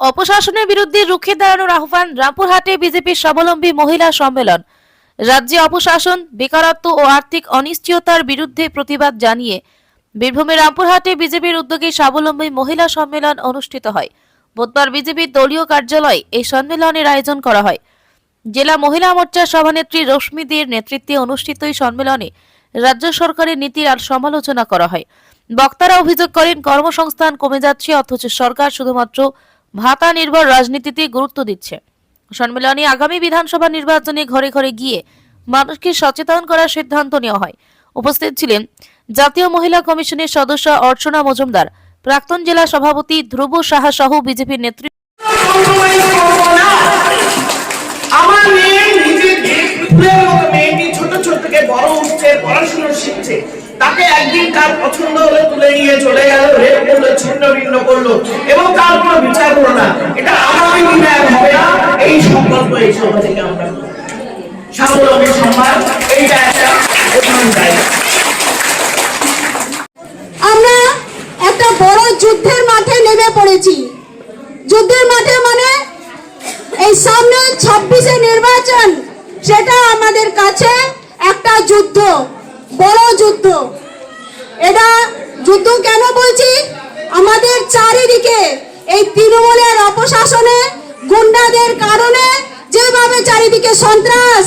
অপশাসনের বিরুদ্ধে রুখে দাঁড়ানোর আহ্বান রামপুরহাটে বিজেপির স্বাবলম্বী মহিলা সম্মেলন। রাজ্যে অপশাসন, বেকারত্ব ও আর্থিক অনিশ্চয়তার বিরুদ্ধে প্রতিবাদ জানিয়ে বীরভূমের রামপুরহাটে বিজেপির উদ্যোগে স্বাবলম্বী মহিলা সম্মেলন অনুষ্ঠিত হয়। বুধবার বিজেপির দলীয় কার্যালয়ে এই সম্মেলনের আয়োজন করা হয়। জেলা মহিলা মোর্চার সভানেত্রী রশ্মি দের নেতৃত্বে অনুষ্ঠিত এই সম্মেলনে রাজ্য সরকারের নীতির আর সমালোচনা করা হয়। বক্তারা অভিযোগ করেন, কর্মসংস্থান কমে যাচ্ছে, অথচ সরকার শুধুমাত্র ভাতা নির্ভর রাজনীতিতে গুরুত্ব দিচ্ছে সম্মেলনে আগামী বিধানসভা নির্বাচনে ঘরে ঘরে গিয়ে মানুষকে সচেতন করার সিদ্ধান্ত নেওয়া হয় উপস্থিত ছিলেন জাতীয় মহিলা কমিশনের সদস্য অর্চনা মজুমদার, প্রাক্তন জেলা সভাপতি ধ্রুব সাহা সহ বিজেপির নেতৃত্ব compromise করব না। আমার মেয়ে নিজে ফুলের মতো মেয়েটি ছোট ছোট থেকে বড় উঠছে পড়াশোনা শিখছে তাকে একদিন কার পছন্দ হলে তুলে নিয়ে চলে ছিন্ন করল এবং তার কোনো বিচার করল না। এটা আগামী দিনে হবে না? এই সংকল্প এই সভা থেকে আমরা স্বাবলম্বী সম্মান, এইটা একটা প্রধান দায়িত্ব। যুদ্ধের মাঠে নেমে পড়েছি। যুদ্ধের মাঠে মানে এই সামনে ছাব্বিশে নির্বাচন, সেটা আমাদের কাছে একটা যুদ্ধ, বড় যুদ্ধ। এটা যুদ্ধ কেন বলছি? আমাদের চারিদিকে এই তৃণমূলের অপশাসনে, গুন্ডাদের কারণে যেভাবে চারিদিকে সন্ত্রাস,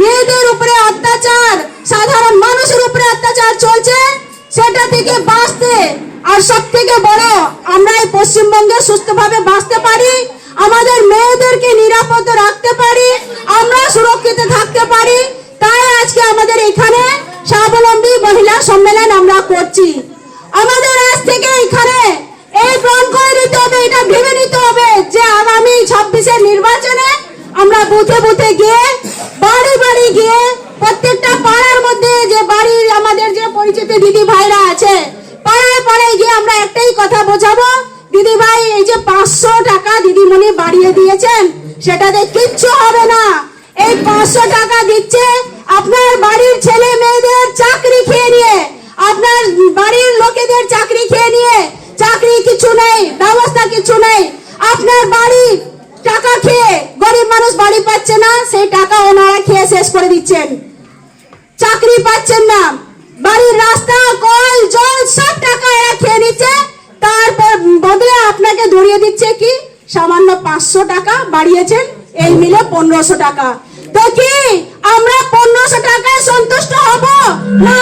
মেয়েদের উপরে অত্যাচার, সাধারণ মানুষের উপরে অত্যাচার চলছে, সেটা থেকে বাঁচতে আর সব থেকে বড় আমরা এই পশ্চিমবঙ্গে সুস্থভাবে বাঁচতে পারি, আমাদের মেয়েদেরকে নিরাপদ রাখতে পারি, আমরা সুরক্ষিত থাকতে পারি, তাই আজকে আমাদের এখানে স্বাবলম্বী মহিলা সম্মেলন আমরা করছি। বুথে বুথে গিয়ে বাড়ি বাড়ি গিয়ে প্রত্যেকটা পাড়ার মধ্যে যে বাড়ির আমাদের যে পরিচিত দিদি ভাইরা আছে, পাড়ায় পাড়ায় গিয়ে আমরা একটাই কথা বোঝাবো, দিদি ভাই, এই যে পাঁচশো টাকা দিদিমণি বাড়িয়ে দিয়েছেন, সেটাতে কিচ্ছু হবে না। এই পাঁচশো টাকা দিচ্ছে আপনার বাড়ির ছেলে মেয়েদের চাকরি খেয়ে নিয়ে, আপনার বাড়ির লোকেদের চাকরি খেয়ে নিয়ে, চাকরি কিছু নেই, ব্যবস্থা কিছু নেই, আপনার বাড়ি টাকা খেয়ে গরিব মানুষ বাড়ি পাচ্ছে না, সেই টাকা ওনারা খেয়ে শেষ করে দিচ্ছেন। চাকরি পাচ্ছেন না। বাড়ির রাস্তা, কল, জল সব টাকা এরা খেয়ে নিচ্ছে। তারপর বদলে আপনাকে ধরিয়ে দিচ্ছে কি? সামান্য পাঁচশো টাকা বাড়িয়েছেন, এই মিলে পনেরোশো টাকা। তো কি, আমরা পনেরোশো টাকায় সন্তুষ্ট হব? না।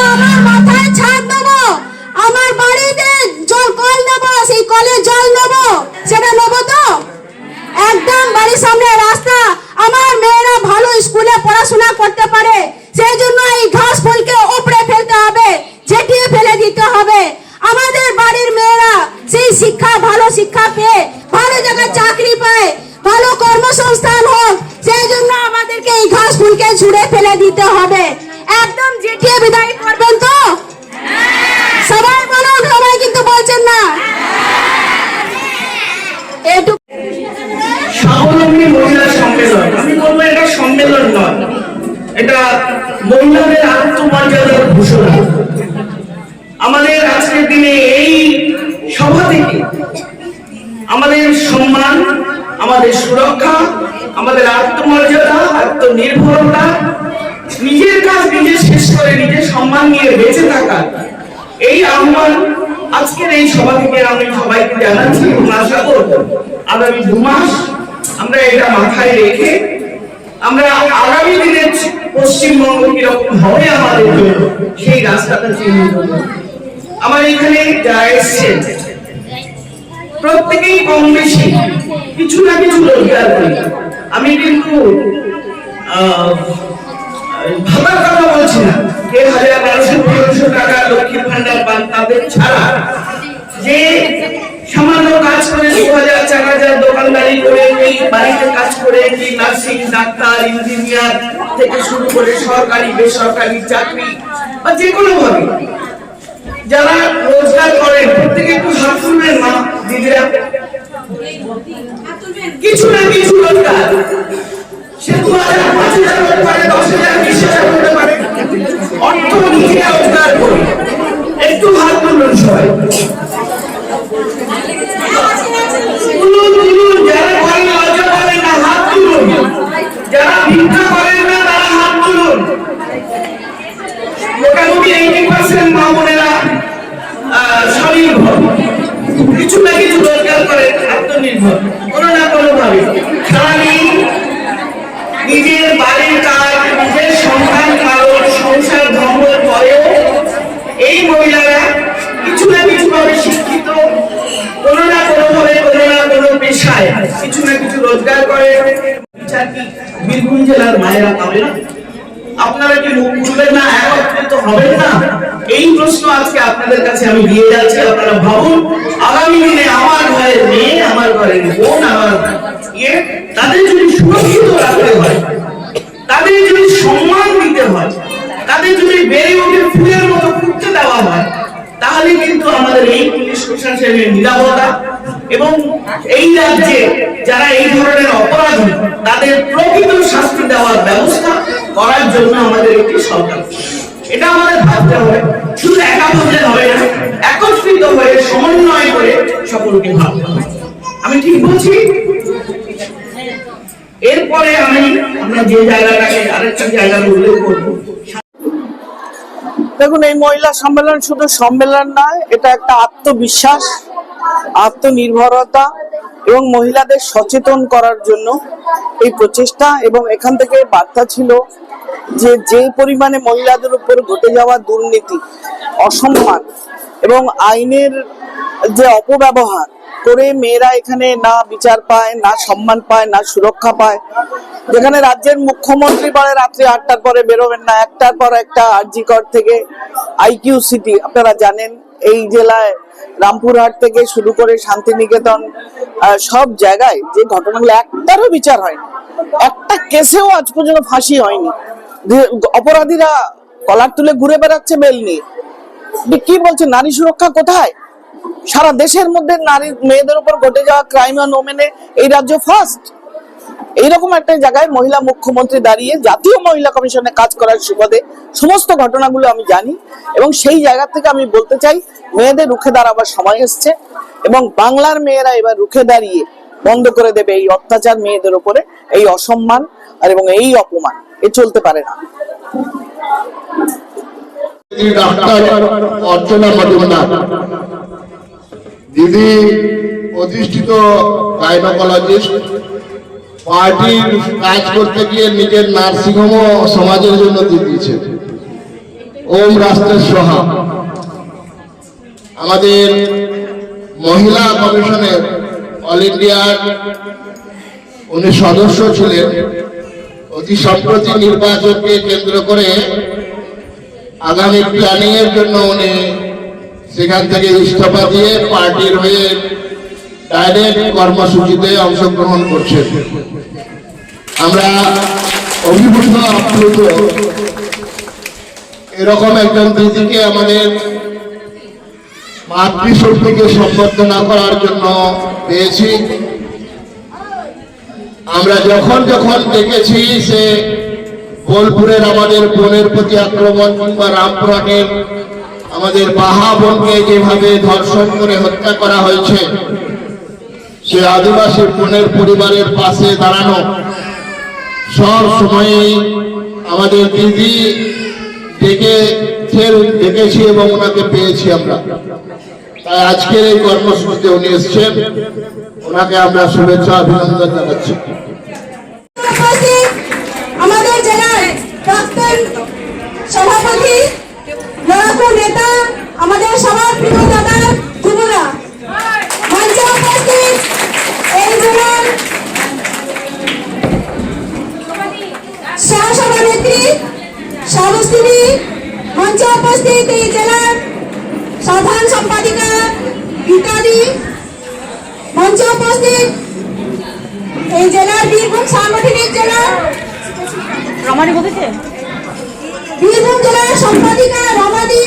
সম্মেলন নয়। এটা মহিলাদের আত্মমর্যাদার ঘোষণা। আমাদের আজকের দিনে এই সভা থেকে আমাদের সম্মান, আমাদের সুরক্ষা, আমাদের আত্মমর্যাদা, আত্মনির্ভরতা, নিজের কাজ নিজে শেষ করে নিজের সম্মান নিয়ে বেঁচে থাকা এই আহ্বান আজকের এই সভা থেকে আমি সবাইকে জানাচ্ছি এবং আশা করব আগামী দু মাস আমরা এটা মাথায় রেখে আমরা আগামী দিনে পশ্চিমবঙ্গ কীরকম হবে আমাদের সেই রাস্তাটা চিহ্নিত। আমার এখানে যা এসছেন প্রত্যেকেই কম বেশি কিছু না কিছু রোজগার করি আমি কিন্তু ভাবার কথা বলছি না যে হাজার বারোশো পনেরোশো টাকা লক্ষ্মীর ভান্ডার পান তাদের ছাড়া যে সামান্য কাজ করে দু হাজার, চার হাজার দোকানদারি করে বাড়িতে কাজ করে কি নার্সিং, ডাক্তার, ইঞ্জিনিয়ার থেকে শুরু করে সরকারি, বেসরকারি চাকরি বা যে কোনো ভাবে। যারা রোজগার করেন, প্রত্যেকে একটু হাত তুলবেন মা, দিদিরা। কিছু না কিছু রোজগার। সে দু হাজার পাঁচ হাজার হতে পারে দশ হাজার বিশ হাজার হতে পারে অর্থ নিজে রোজগার করে একটু হাত তুলুন সবাই তুলুন তুলুন নির্ভর পরেও এই মহিলারা কিছু না কিছু ভাবে শিক্ষিত। কোনো না কোনো ভাবে, কোনো পেশায় কিছু না কিছু রোজগার করে। বীরভূম জেলার মায়েরা পাবে আপনারা কি মুখ খুলবেন না? একত্রিত হবেন না। এই প্রশ্ন আজকে আপনাদের কাছে আমি দিয়ে যাচ্ছি, আপনারা ভাবুন। আগামী দিনে আমার ঘরের মেয়ে, আমার ঘরের বোন, আমার ইয়ে তাদের যদি সুরক্ষিত রাখতে হয়, তাদের যদি সম্মান দিতে হয়, তাদের যদি বেড়ে উঠে ফুলের মতো ফুটতে দেওয়া হয়, তাহলে কিন্তু আমাদের এই পুলিশ প্রশাসনের নিরাপত্তা এবং এই রাজ্যে যারা এই ধরনের অপরাধী, তাদের প্রকৃত শাস্তি দেওয়ার ব্যবস্থা করার জন্য আমাদের একটি সরকার এটা আমাদের ভাবতে হবে। শুধু একা ভাবলে হবে না, একত্রিত হয়ে, সমন্বয় করে সকলকে ভাবতে হবে। আমি ঠিক বলছি? এরপরে আমি আমরা যে জায়গাটাকে আরেকটা জায়গার উল্লেখ করব, দেখুন, এই মহিলা সম্মেলন শুধু সম্মেলন নয়, এটা একটা আত্মবিশ্বাস, আত্মনির্ভরতা এবং মহিলাদের সচেতন করার জন্য এই প্রচেষ্টা এবং এখান থেকে বার্তা ছিল যে যে পরিমাণে মহিলাদের উপর ঘটে যাওয়া দুর্নীতি, অসম্মান এবং আইনের যে অপব্যবহার করে মেয়েরা এখানে না বিচার পায়, না সম্মান পায়, না সুরক্ষা পায় যেখানে রাজ্যের মুখ্যমন্ত্রী বলে রাত্রি আটটার পরে বেরোবেন না, একটার পর একটা আরজিকর থেকে আইকিউ সিটি আপনারা জানেন, এই জেলায় রামপুরহাট থেকে শুরু করে শান্তিনিকেতন সব জায়গায় যে ঘটনাগুলো একটারও বিচার হয়নি, একটা কেসেও আজ পর্যন্ত ফাঁসি হয়নি। অপরাধীরা কলার তুলে ঘুরে বেড়াচ্ছে বেল নিয়ে। কি বলছেন নারী সুরক্ষা কোথায়? সারা দেশের মধ্যে নারী, মেয়েদের উপর ঘটে যাওয়া ক্রাইম অন ওমেনে এই রাজ্য ফার্স্ট এইরকম একটা জায়গায় মহিলা মুখ্যমন্ত্রী দাঁড়িয়ে জাতীয় মহিলা কমিশনে কাজ করার সুবাদে সমস্ত ঘটনাগুলো আমি জানি এবং সেই জায়গা থেকে আমি বলতে চাই, মেয়েদের রুখে দাঁড়াবার সময় এসছে এবং বাংলার মেয়েরা এবার রুখে দাঁড়িয়ে বন্ধ করে দেবে এই অত্যাচার মেয়েদের উপরে এই অসম্মান আর এবং এই অপমান। এ চলতে পারে না। দিদি প্রতিষ্ঠিত গাইনোকোলজিস্ট পার্টির কাজ করতে গিয়ে নিজের নার্সিংহোম সমাজের জন্য দিয়ে দিয়েছে। ওম রাষ্ট্রের সহা আমাদের মহিলা কমিশনের অল ইন্ডিয়ার উনি সদস্য ছিলেন। অতি সম্প্রতি নির্বাচনকে কেন্দ্র করে আগামী প্ল্যানিং এর জন্য উনি সেখান থেকে ইস্তফা দিয়ে পার্টির হয়ে ডাইরেক্ট কর্মসূচিতে অংশগ্রহণ করছেন। আমরা অভিভূত আপ্লুত। এরকম একজন দিদিকে আমাদের মাতৃশক্তিকে সম্বর্ধনা করার জন্য পেয়েছি। আমরা যখন যখন দেখেছি সে বোলপুরের আমাদের বোনের প্রতি আক্রমণ কিংবা রামপুরহাটের আমাদের বাহা বোনকে যেভাবে ধর্ষণ করে হত্যা করা হয়েছে সে আদিবাসী বোনের পরিবারের পাশে দাঁড়ানো। সব সময়ে আমাদের দিদি ডেকে, ফের ডেকেছি এবং ওনাকে পেয়েছি আমরা। তাই আজকের এই কর্মসূচিতে উনি এসছেন। ওনাকে আমরা শুভেচ্ছা, অভিনন্দন জানাচ্ছি। উপস্থিতি মঞ্চ উপস্থিত এই জেলার সাধারণ সম্পাদিকা ইত্যাদি মঞ্চ উপস্থিত এই জেলার বীরভূম সাংগঠনিক জেলা রমানি বলেছে বীরভূম জেলার সম্পাদিকা রমাদি।